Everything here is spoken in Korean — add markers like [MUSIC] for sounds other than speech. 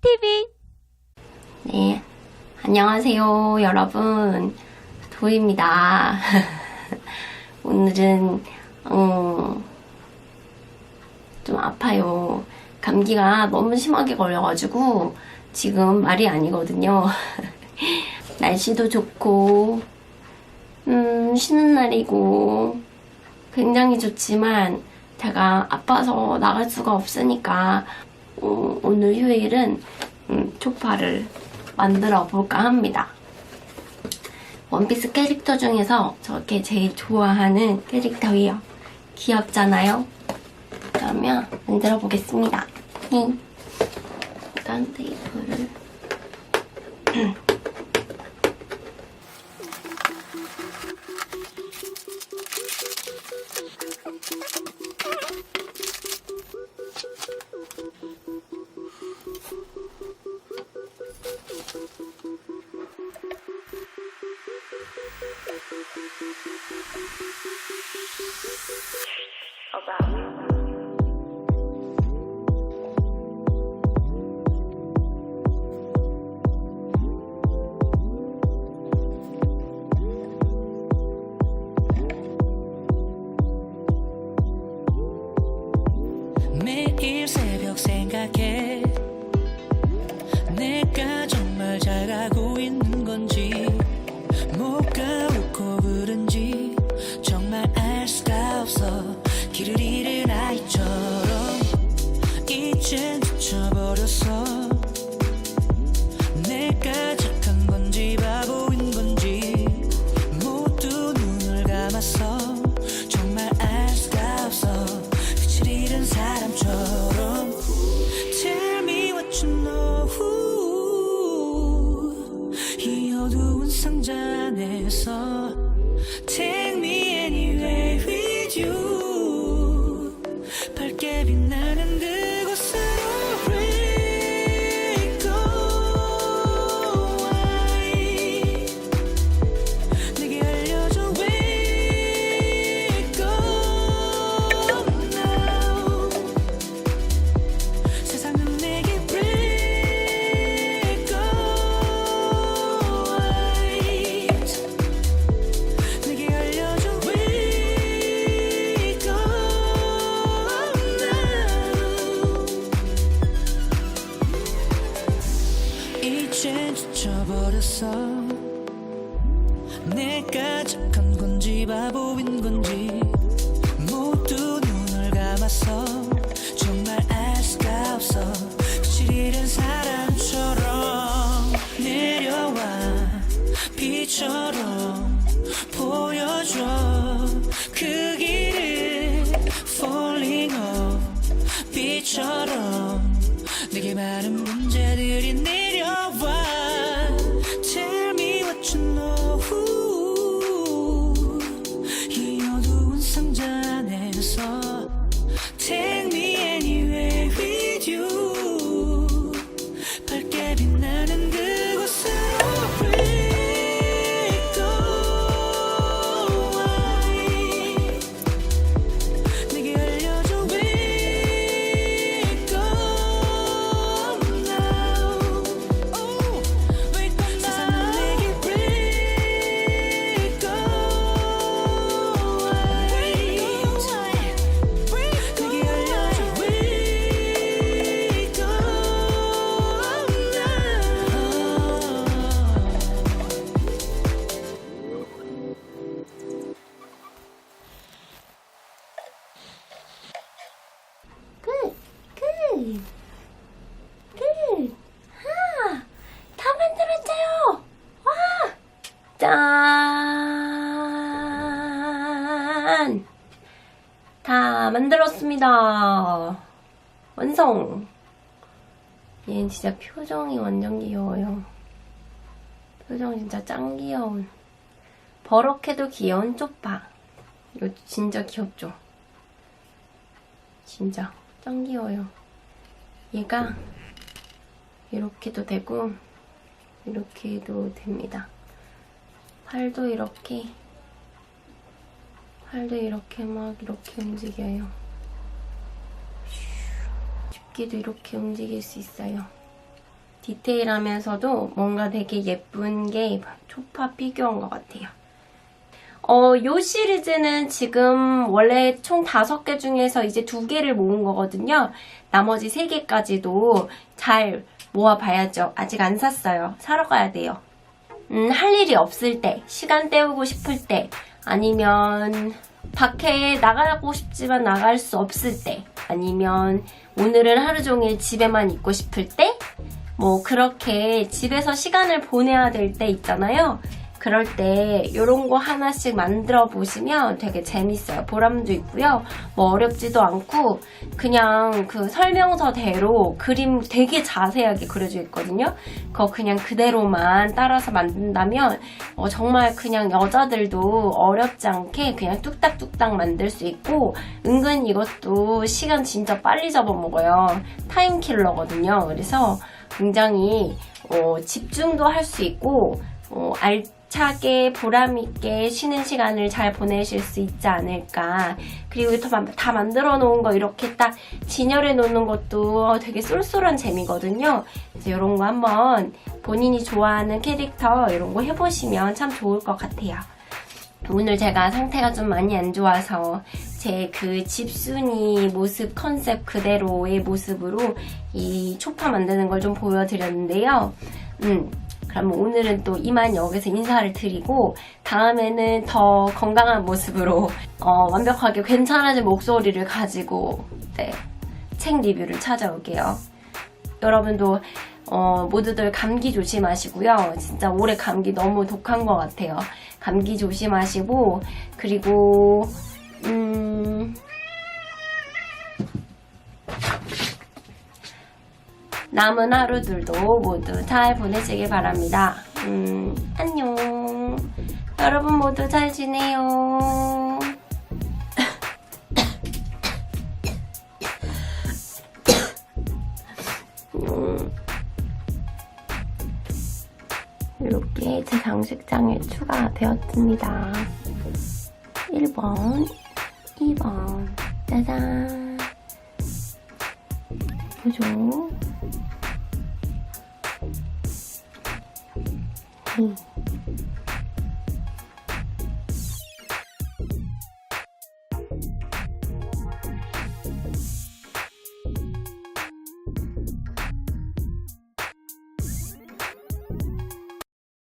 TV 네, 안녕하세요 여러분. 도입니다. [LAUGHS] 오늘은, 음, 좀 아파요. 감기가 너무 심하게 걸려가지고, 지금 말이 아니거든요. [LAUGHS] 날씨도 좋고, 음, 쉬는 날이고, 굉장히 좋지만, 제가 아파서 나갈 수가 없으니까, 어, 오늘 휴일은, 음, 초파를 만들어 볼까 합니다. 원피스 캐릭터 중에서 저게 제일 좋아하는 캐릭터예요. 귀엽잖아요? 그러면 만들어 보겠습니다. 히. 일단 테이프를 매일 새벽 생각해. 내가 정말 잘 가고 있는 건지 뭐가 옳고 그른지 정말 알 수가 없어. 길을 잃은 아이처럼 이젠 지쳐버렸어 안에 이젠 지쳐버렸어. 내가 착한 건지 바보인 건지 모두 눈을 감았어. 정말 알 수가 없어. 빛을 잃은 사람처럼 내려와 비처럼 보여줘. 그 길을 falling off 빛처럼 내게 많은 문제 짠! 다 만들었습니다. 완성! 얘는 진짜 표정이 완전 귀여워요. 표정 진짜 짱 귀여운. 버럭해도 귀여운 쪽파. 이거 진짜 귀엽죠? 진짜 짱 귀여워요. 얘가 이렇게도 되고 이렇게 해도 됩니다. 팔도 이렇게 팔도 이렇게 막 이렇게 움직여요. 슈. 가볍게도 이렇게 움직일 수 있어요. 디테일하면서도 뭔가 되게 예쁜 게 초파 피규어인 것 같아요. 어, 요 시리즈는 지금 원래 총 5개 중에서 이제 2개를 모은 거거든요. 나머지 3개까지도 잘 모아봐야죠. 아직 안 샀어요. 사러 가야 돼요. 음, 할 일이 없을 때, 시간 때우고 싶을 때, 아니면 밖에 나가고 싶지만 나갈 수 없을 때, 아니면 오늘은 하루 종일 집에만 있고 싶을 때, 뭐 그렇게 집에서 시간을 보내야 될 때 있잖아요. 그럴 때 이런 거 하나씩 만들어 보시면 되게 재밌어요. 보람도 있고요. 뭐 어렵지도 않고 그냥 그 설명서대로 그림 되게 자세하게 그려져 있거든요. 그거 그냥 그대로만 따라서 만든다면 어, 정말 그냥 여자들도 어렵지 않게 그냥 뚝딱뚝딱 만들 수 있고 은근 이것도 시간 진짜 빨리 잡아먹어요. 타임킬러거든요. 그래서 굉장히 어, 집중도 할 수 있고 어, 알 차게 보람 있게 쉬는 시간을 잘 보내실 수 있지 않을까. 그리고 다 만들어 놓은 거 이렇게 딱 진열해 놓는 것도 되게 쏠쏠한 재미거든요. 그래서 이런 거 한번 본인이 좋아하는 캐릭터 이런 거 해보시면 참 좋을 것 같아요. 오늘 제가 상태가 좀 많이 안 좋아서 제 그 집순이 모습 컨셉 그대로의 모습으로 이 초파 만드는 걸 좀 보여드렸는데요. 음, 그럼 오늘은 또 이만 여기서 인사를 드리고 다음에는 더 건강한 모습으로 어, 완벽하게 괜찮아진 목소리를 가지고 네, 책 리뷰를 찾아올게요. 여러분도 어, 모두들 감기 조심하시고요. 진짜 올해 감기 너무 독한 것 같아요. 감기 조심하시고 그리고 음, 남은 하루들도 모두 잘 보내시길 바랍니다. 음, 안녕. 여러분 모두 잘 지내요. 음, 이렇게 제 장식장에 추가되었습니다. 1번, 2번, 짜잔. 보죠. 음.